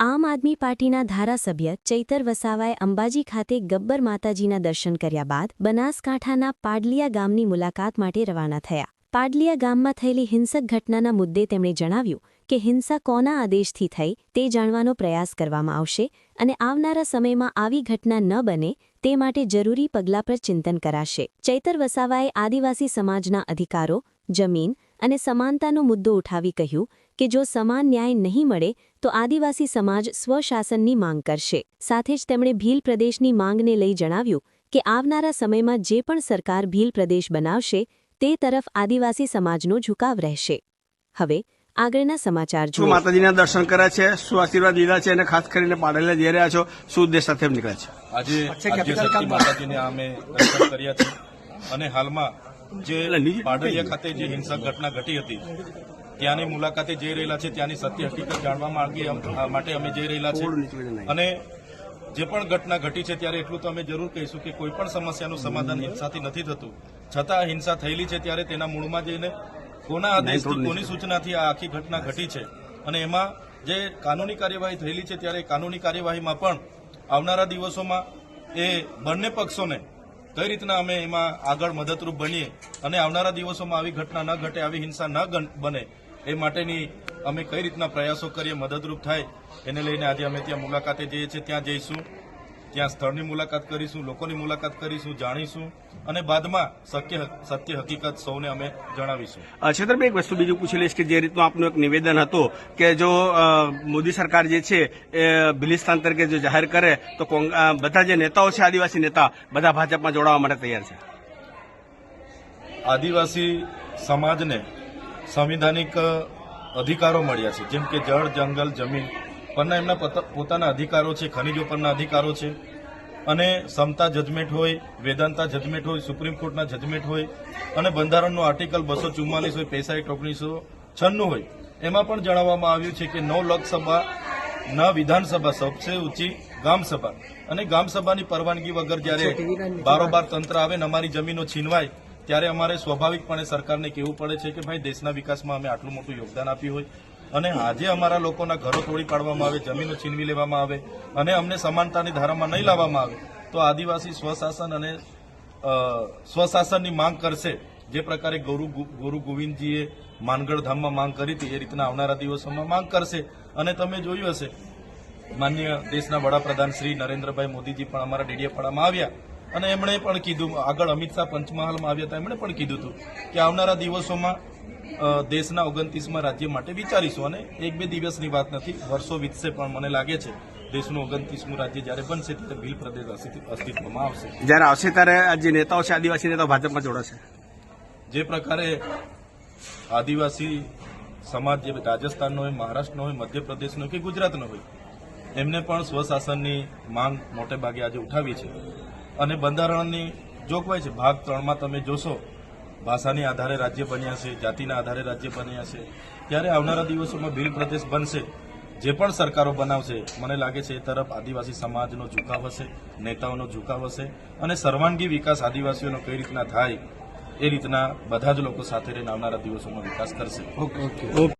આમ આદમી પાર્ટીના ધારાસભ્ય ચૈતર વસાવાએ અંબાજી ખાતે ગબ્બર માતાજીના દર્શન કર્યા બાદ બનાસકાંઠાના પાડલિયા ગામની મુલાકાત માટે રવાના થયા. પાડલિયા ગામમાં થયેલી હિંસક ઘટનાના મુદ્દે તેમણે જણાવ્યું કે હિંસા કોના આદેશથી થઈ તે જાણવાનો પ્રયાસ કરવામાં આવશે અને આવનારા સમયમાં આવી ઘટના ન બને તે માટે જરૂરી પગલાં પર ચિંતન કરાશે. ચૈતર વસાવાએ આદિવાસી સમાજના અધિકારો, જમીન અને સમાનતાનો મુદ્દો ઉઠાવી કહ્યું કે જો સમાન ન્યાય નહીં મળે તો આદિવાસી સમાજ સ્વશાસનની માંગ કરશે. સાથે જ તેમણે ભીલ પ્રદેશની માંગને લઈ જણાવ્યું કે આવનારા સમયમાં જે પણ સરકાર ભીલ પ્રદેશ બનાવશે તે તરફ આદિવાસી સમાજનો ઝુકાવ રહેશે. હવે આગળના સમાચાર જો માતાજીના દર્શન કર્યા છે? શું આશીર્વાદ લીધા છે? અને ખાસ કરીને પાડેલા જઈ રહ્યા છો? શું ઉદ્દેશ સાથે નીકળ્યા છે? આજે આદ્યશક્તિ માતાજીને અમે દર્શન કર્યા છે. અને હાલમાં જે પાડલિયા ખાતે જે હિંસક ઘટના ઘટી હતી ત્યાંની મુલાકાતે જઈ રહેલા છે ત્યાંની સત્ય હકીકત જાણવા માંગી માટે અમે જઈ રહેલા છે અને જે પણ ઘટના ઘટી છે ત્યારે એટલું તો અમે જરૂર કહીશું કે કોઈ પણ સમસ્યાનું સમાધાન હિંસાથી નથી થતું. છતાં હિંસા થયેલી છે ત્યારે તેના મૂળમાં જઈને કોના આદેશથી કોની સૂચનાથી આ આખી ઘટના ઘટી છે? અને એમાં જે કાનૂની કાર્યવાહી થયેલી છે ત્યારે કાનૂની કાર્યવાહીમાં પણ આવનારા દિવસોમાં એ બંને પક્ષોને કઈ રીતના અમે એમાં આગળ મદદરૂપ બનીએ અને આવનારા દિવસોમાં આવી ઘટના ન ઘટે આવી હિંસા ન બને એ માટેની અમે કઈ રીતના પ્રયાસો કરીએ મદદરૂપ થાય એને લઈને આજે અમે ત્યાં મુલાકાતે જઈએ છીએ ત્યાં જઈશું. ત્યાં સ્થળની મુલાકાત કરીશું લોકોની મુલાકાત કરીશું જાણીશું અને બાદમાં શક્ય સત્ય હકીકત સૌને અમે જણાવીશું. છેતરભાઈ એક વસ્તુ બીજું પૂછી લઈશ કે જે રીતનું આપનું એક નિવેદન હતું કે જો મોદી સરકાર જે છે એ બિલિસ્તાન તરીકે જો જાહેર કરે તો બધા જે નેતાઓ છે આદિવાસી નેતા બધા ભાજપમાં જોડાવા માટે તૈયાર છે. આદિવાસી સમાજને સંવિધાનિક અધિકારો મળ્યા છે. જેમ કે જળ જંગલ જમીન. પરના એમના પોતા- પોતાના અધિકારો છે ખનિજો પરના અધિકારો છે. અને સમતા જજમેન્ટ હોય વેદાંતા જજમેન્ટ હોય સુપ્રીમ કોર્ટના જજમેન્ટ હોય અને બંધારણનું આર્ટિકલ બસો ચુમ્માલીસ હોય પૈસા એક્ટ ઓગણીસો છન્નું હોય. એમાં પણ જણાવવામાં આવ્યું છે કે નવ લોકસભા ન વિધાનસભા સૌથી ઊંચી ગામસભા અને ગામસભાની પરવાનગી વગર જ્યારે બારોબાર તંત્ર આવે ને અમારી જમીનો છીનવાય ત્યારે અમારે સ્વાભાવિકપણે સરકારને કહેવું પડે છે કે ભાઈ, દેશના વિકાસમાં અમે આટલું મોટું યોગદાન આપ્યું હોય. અને આજે અમારા લોકોના ઘરો તોડી પાડવામાં આવે, જમીનો છીનવી લેવામાં આવે અને અમને સમાનતાની ધારામાં નહીં લાવવામાં આવે, તો આદિવાસી સ્વશાસન અને સ્વશાસનની માંગ કરશે. જે પ્રકારે ગૌરુ ગુરુ ગોવિંદજીએ માનગઢ ધામમાં માંગ કરી હતી, એ રીતના આવનારા દિવસોમાં માંગ કરશે. અને તમે જોયું હશે, માન્ય દેશના વડાપ્રધાન શ્રી નરેન્દ્રભાઈ મોદીજી પણ અમારા ડેડિયાપાડામાં આવ્યા. અને એમણે પણ કીધું આગળ અમિત શાહ પંચમહાલમાં આવ્યા હતા એમણે પણ કીધું હતું કે આવનારા દિવસોમાં દેશના ઓગણત્રીસમાં રાજ્ય માટે વિચારીશું. અને એક બે દિવસની વાત નથી વર્ષો વીતશે પણ મને લાગે છે દેશનું ઓગણત્રીસમું રાજ્ય જ્યારે બનશે ત્યારે ભીલ પ્રદેશ અસ્તિત્વ- અસ્તિત્વમાં આવશે. જ્યારે આવશે ત્યારે જે નેતાઓ છે આદિવાસી નેતાઓ ભાજપમાં જોડાશે. જે પ્રકારે આદિવાસી સમાજ જે રાજસ્થાનનો હોય મહારાષ્ટ્રનો હોય મધ્યપ્રદેશનો હોય કે ગુજરાતનો હોય એમને પણ સ્વશાસનની માંગ મોટે ભાગે આજે ઉઠાવી છે. અને બંધારણની જોગવાઈ છે. ભાગ ત્રણમાં તમે જોશો ભાષાની આધારે રાજ્ય બન્યા છે જાતિના આધારે રાજ્ય બન્યા છે. ત્યારે આવનારા દિવસોમાં ભીલ પ્રદેશ બનશે. જે પણ સરકારો બનાવશે મને લાગે છે એ તરફ આદિવાસી સમાજનો ઝુકાવ હશે નેતાઓનો ઝુકાવ હશે અને સર્વાંગી વિકાસ આદિવાસીઓનો કઈ રીતના થાય એ રીતના બધા જ લોકો સાથે રહીને આવનારા દિવસોમાં વિકાસ કરશે. ઓકે